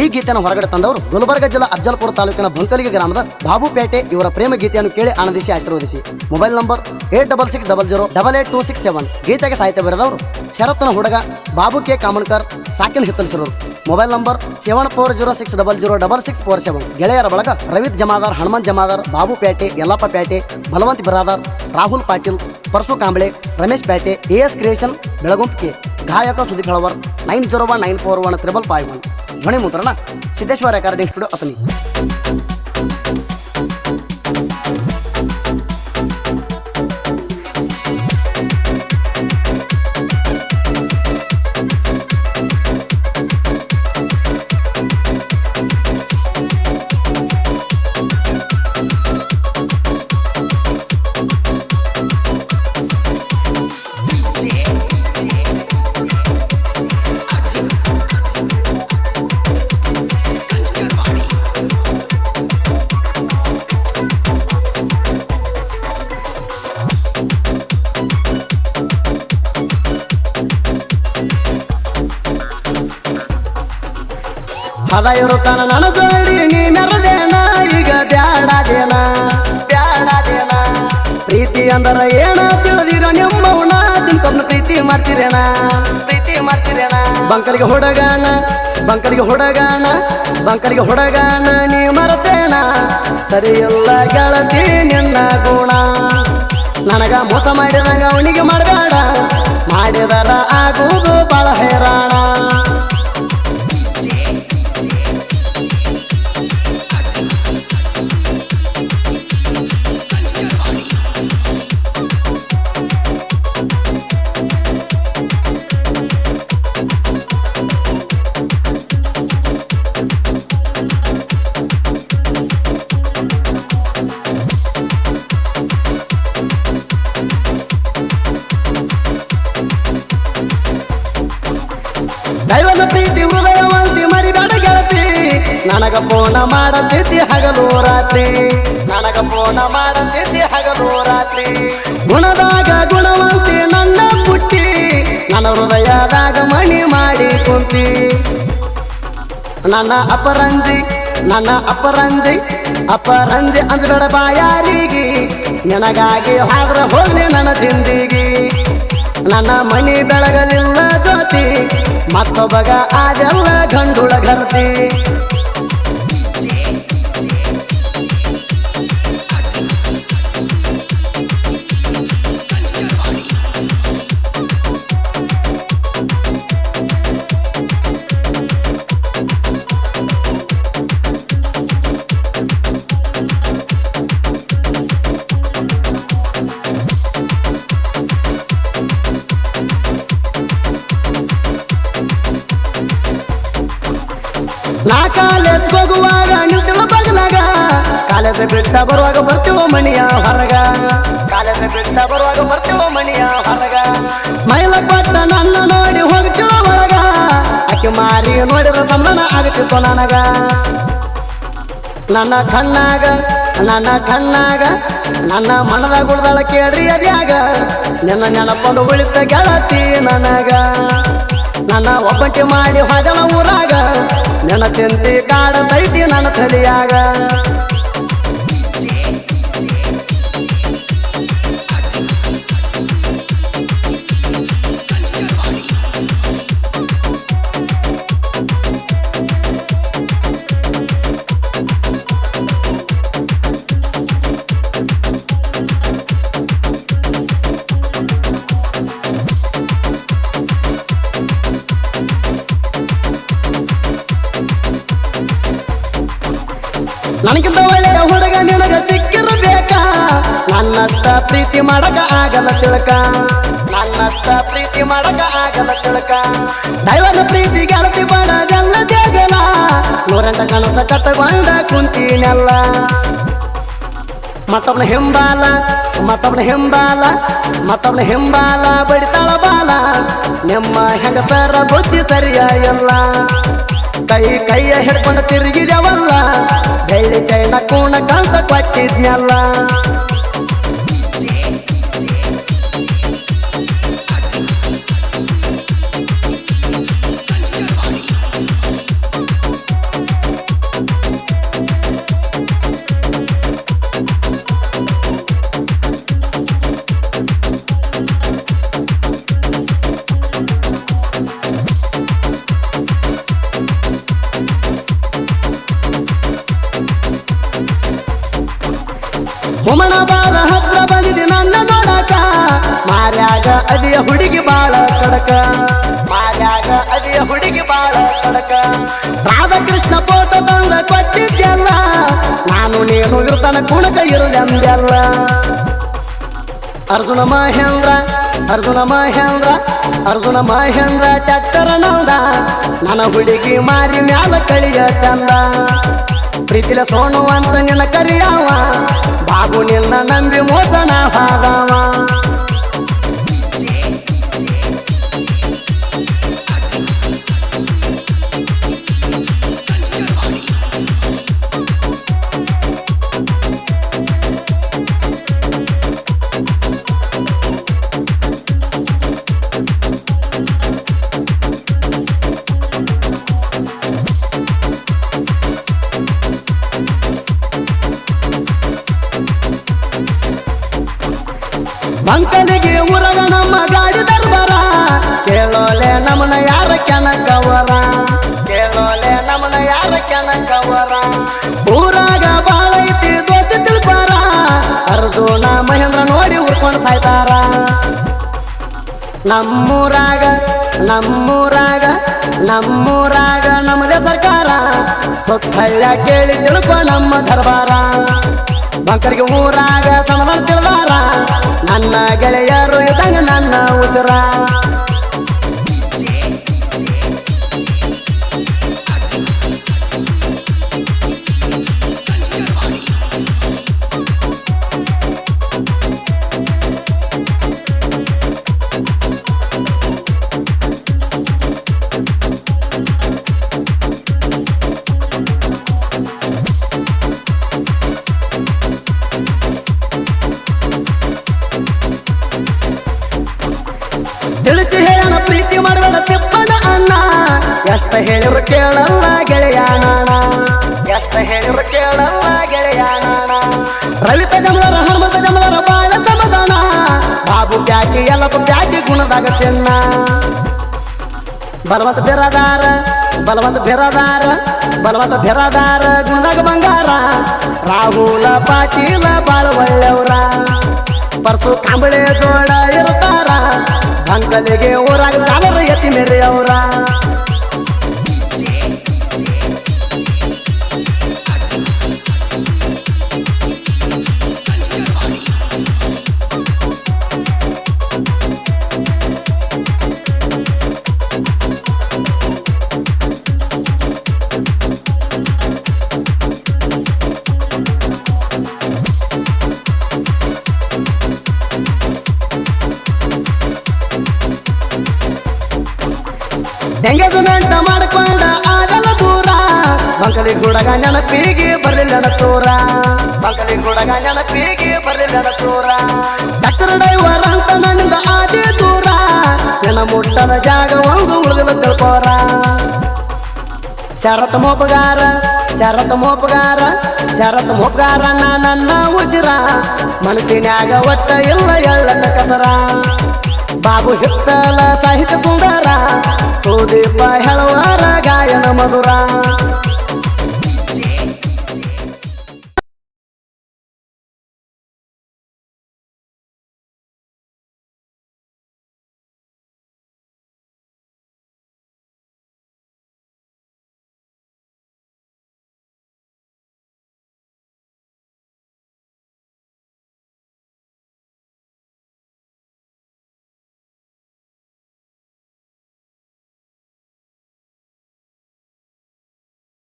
ಈ ಗೀತೆಯನ್ನು ಹೊರಗಡೆ ತಂದವರು ಗುಲ್ಬರ್ಗ ಜಿಲ್ಲಾ ಅಫಜಲ್ಪುರ ತಾಲೂಕಿನ ಬಂಕಲಿಗೆ ಗ್ರಾಮದ ಬಾಬುಪೇಟೆ ಇವರ ಪ್ರೇಮ ಗೀತೆಯನ್ನು ಕೇಳಿ ಆನಂದಿಸಿ ಆಶೀರ್ವದಿಸಿ. Mobile number eight double six double zero double eight two six seven. ಗೀತೆಗೆ ಸಾಹಿತ್ಯ ಬರೆದವರು ಶರತ್ನ ಹುಡುಗ ಬಾಬು ಕೆ ಕಾಮನ್ಕರ್ ಸಾಕಿನ ಹಿತ್ತಲಿಸಿರೋರು mobile number seven four zero six double zero double six four seven. ಗೆಳೆಯರ ಬಳಗ Ravit Jamadar Hanumant Jamadar Babu Pete Yallappa Pete, Balwant Biradar, Rahul Patil, Parasu Kamble, Ramesh Pete, A S creation ಬೆಳಗುಂಪಿಗೆ ಗಾಯಕ Sudeep Helavar, nine zero one nine four one triple five one. ಧ್ವನಿ ಮುದ್ರಣ Siddeshwara recording studio ಇರುತ್ತಾನ ನನ್ನ ಜೋಡಿ ನೀ ಮೆರದೇನ ಈಗ ಬ್ಯಾಡಾದೇನ? ಬ್ಯಾಡಾದೇನ? ಪ್ರೀತಿ ಅಂದರ ಏನ ತಿಳಿದಿರ ನಿಮ್ಮವನ? ತಿನ್ಕೊಂಡ್ ಪ್ರೀತಿ ಮಾಡ್ತಿರೇನ? ಪ್ರೀತಿ ಮಾಡ್ತಿರೇನ? ಬಂಕರಿಗೆ ಹೊಡಗಾಣ ಬಂಕರಿಗೆ ಹೊಡಗಾಣ ಬಂಕರಿಗೆ ಹೊಡಗಾಣ ನೀ ಮರತೇನ? ಸರಿ ಎಲ್ಲ ಗೆಳತಿ, ನಿನ್ನ ಗುಣ. ನನಗ ಮೋಸ ಮಾಡಿದಂಗ ಅವನಿಗೆ ಮಾಡಬೇಡ. ಮಾಡಿದರ ಆಗುವುದು ಬಹಳ ಹೈರಾಣ. ನನಗ ಫೋನ ಮಾಡತಿದ್ದಿ ಹಗಲು ರಾತ್ರಿ. ನನಗ ಫೋನ ಮಾಡತಿದ್ದಿ ಹಗಲು ರಾತ್ರಿ. ಗುಣದಾಗ ಗುಣವಂತಿ ನನ್ನ ಪುಟ್ಟಿ. ನನ್ನ ಹೃದಯದಾಗ ಮಣಿ ಮಾಡಿ ಕುಂತಿ. ನನ್ನ ಅಪರಂಜಿ ನನ್ನ ಅಪರಂಜಿ ಅಪರಂಜಿ ಅಂದ್ಬೇಡ ಬಾಯಾರಿಗೆ. ನನಗಾಗಿ ಹಾದ್ರ ಹೋಗ್ಲಿ ನನ್ನ ಜಿಂದಿಗಿ. ನನ್ನ ಮಣಿ ಬೆಳಗಲಿಲ್ಲ ಜ್ಯೋತಿ, ಮತ್ತೊಬ್ಬಗ ಆಗಲ್ಲ ಗಂಡುಳ ಗರ್ತಿ. ನಾ ಕಾಲೇಜ್ ಹೋಗುವಾಗ ನಿಂತಿಳ ಬಗಲಾಗ ಕಾಲೇಜ್ ಬಿಟ್ಟ ಬರುವಾಗ ಬರ್ತೀವೋ ಮಣಿಯ ಹೊರಗ. ಕಾಲೇಜ್ ಬಿಟ್ಟ ಬರುವಾಗ ಬರ್ತೀವ ಮಣಿಯ ಹೊರಗ. ಮೈಲ ಕೊಟ್ಟ ನನ್ನ ನೋಡಿ ಹೋಗ್ತೀವ ಒಳಗ ಅಕ್ಕಿ ಮಾರಿ ನೋಡಿರ ಸಂಭ್ರಮ ಆಗ್ತಿತ್ತು ನನಗ. ನನ್ನ ಕಣ್ಣಾಗ ನನ್ನ ಕಣ್ಣಾಗ, ನನ್ನ ಮನದ ಗುಡ್ದಳ ಕೇಳ್ರಿ ಅದ್ಯಾಗ. ನಿನ್ನ ನೆನಪೊಂದು ಉಳಿತ ಗೆಳತಿ ನನಗ. ನನ್ನ ಒಬ್ಬಟ್ಟಿ ಮಾಡಿ ಹೊದಲ ಊರಾಗ. ನಿನ್ನ ಕಾಡದೈತಿ ನನ್ನ ತಲಿಯಾಗ. ನಿನಗ ಸಿಕ್ಕಿರಬೇಕಾ? ನನ್ನತ್ತ ಪ್ರೀತಿ ಮಾಡಕ ಆಗಲ್ಲ ತಿಳಕ. ನನ್ನತ್ತ ಪ್ರೀತಿ ಮಾಡಕ ಆಗಲ್ಲ ತಿಳಕ. ದೈವದ ಪ್ರೀತಿ ಗೆಳತಿ ಜಲ್ಲ ಜಗಲ. ನೂರೆಂಟ ಕನಸ ಕಟ್ಟಗೊಂಡ ಕುಂತೀನಲ್ಲ. ಮತ್ತೊಬ್ನ ಹಿಂಬಾಲ ಮತ್ತೊಬ್ನ ಹಿಂಬಾಲ ಮತ್ತೊಬ್ನ ಹಿಂಬಾಲ ಬಡಿತಾಳ ಬಾಲ. ನಿಮ್ಮ ಹೆಂಗಸರ ಬುದ್ಧಿ ಸರಿಯ ಎಲ್ಲ ಕೈ ಕೈಯ ಹಿಡ್ಕೊಂಡು ತಿರುಗಿದೆವಲ್ಲ? ಬೆಳ್ಳಿ ಚೈನ ಕೂಣ ಕಂತ ಕೊಟ್ಟಿದ್ನಲ್ಲ? ಬಾಳ ಹತ್ರ ಬಂದಿದೆ ನನ್ನ ನೋಡಕ ಮಾರ್ಯಾಗ ಅದಿಯ ಹುಡುಗಿ ಬಾಳ ಕಡಕ. ಮಾರ್ಯಾಗ ಅಡಿಯ ಹುಡುಗಿ ಬಾಳ ಕಡಕ. ರಾಧಾಕೃಷ್ಣ ಫೋಟೋ ತಂದ ಕೊಚ್ಚಿದ್ದೆಲ್ಲ ನಾನು ನೀನು ಇರ್ತಾನ ಕುಣಕ ಇರುದೆಂದೆಲ್ಲ. ಅರ್ಜುನ ಮಹೇಂದ್ರ ಅರ್ಜುನ ಮಹೇಂದ್ರ ಅರ್ಜುನ ಮಹೇಂದ್ರ ಟ್ಯಾಕ್ಟರ್ ನಂದ. ನನ್ನ ಹುಡುಗಿ ಮಾರಿ ಮ್ಯಾಲ ಕಳಿಯ ಚಂದ. ಪ್ರೀತಿಲ ಸೋಣು ಅಂತ ನಿನ್ನ ಕರಿಯವ. ಬಾಬು ನಿನ್ನ ನಂಬಿ ಮೋಸನ ಹಾದವ ಮಂಕಲಿಗೆ ಊರವ ನಮ್ಮ ಗಾಡಿ ದರ್ಬಾರ. ಕೇಳೋಲೆ ನಮನ ಯಾರ ಕೆನಕವರ? ಕೇಳೋಲೆ ನಮನ ಯಾರ ಕೆನಕವರ? ಊರಾಗ ಬಾಳ ಐತಿ ದೋಸ್ತಿ ತಿಳ್ಕೊರ. ಅರ್ಜುನ, ಮಹೇಂದ್ರ ನೋಡಿ ಉರ್ಕೊಂಡು ಸಾಯ್ತಾರ. ನಮ್ಮೂರಾಗ ನಮ್ಮೂರಾಗ ನಮ್ಮೂರಾಗ ನಮ್ಮದೇ ಸರ್ಕಾರ. ಸೊತ್ತಳ್ಳ ಕೇಳಿ ತಿಳ್ಕೊ ನಮ್ಮ ದರ್ಬಾರ. ಮಕ್ಕಳಿಗೆ ಊರಾಗ ತಿಳ್ದಾರ ನನ್ನ ಗೆಳೆಯರು ಇದ್ದಂಗ ನನ್ನ ಉಸಿರ. ತಿಳಿಸಿ ಪ್ರೀತಿ ಮಾಡಬೇಡ ತಿಪ್ಪನ ಅನ್ನ. ಎಷ್ಟ ಹೇಳಿರು ಕೇಳಲ್ಲ ಗೆಳೆಯ ನಾಣ ಎಷ್ಟ ಹೇಳಿದ್ರು ಕೇಳಲ್ಲ ಗೆಳೆಯ ನಾಣ ರವಿತ ಜಮಲರ ಹನುಮಂತ ಜಮಲರ ಬಾಳ ಸಮಾಧಾನ. ಬಾಬು ಪ್ಯಾಟಿ ಎಲ್ಲಪ್ಪ ಪ್ಯಾಟಿ ಗುಣದಾಗ ಚೆನ್ನ. ಬಲವಂತ ಬೆರದಾರ ಬಲವಂತ ಬೆರದಾರ ಬಲವಂತ ಬೆರದಾರ, ಗುಣದಾಗ ಬಂಗಾರ. ರಾಹುಲ, ಪಾಟೀಲ ಬಾಳ ಒಳ್ಳೆಯವರ ಪರ್ಸು ಕಾಂಬಳೆ ಜೋಡ ಇರ್ತಾರ ಅಂಕಲಿಗೆ ಊರಾಗ ಕಾಲರ ಎತ್ತಿ ಮೇರೆ ಅವರ. ಎಂಗೇಜ್ಮೆಂಟ್ ಮಾಡ್ಕೊಂಡ ಆಗಲ ದೂರ. ಮಕ್ಕಳಿ ಗುಡಗ ನೆನಪಿಗೆ ಬರಲಿಲ್ಲ ಚೋರ ಕೂಡ ಗುಡಗ ನೆನಪಿಗೆ ಬರಲಿಲ್ಲ ಚೋರ ಡಾಕ್ಟರ್ ಡೈವರ್ ಅಂತ ನನ್ನಿಂದ ಆದಿ ದೂರ. ನನ್ನ ಮುಟ್ಟದ ಜಾಗ ಒಂದು ಉಳಿದ ತಿಳ್ಕೋರ. ಶರತ್ ಮೋಪಗಾರ ಶರತ್ ಮೋಪಗಾರ ಶರತ್ ಮೋಪಗಾರ ನನ್ನ ಉಸಿರ. ಮನಸ್ಸಿನ್ಯಾಗ ಒಟ್ಟ ಇಲ್ಲ ಎಳ್ಳದ ಕಸರ. ಬಾಬು ಹಿತ್ತಲ ಸಾಹಿತ್ಯ ಸುಂದರ. ಸುದೀಪ ಹೇಳುವಾರ ಗಾಯನ ಮಧುರ.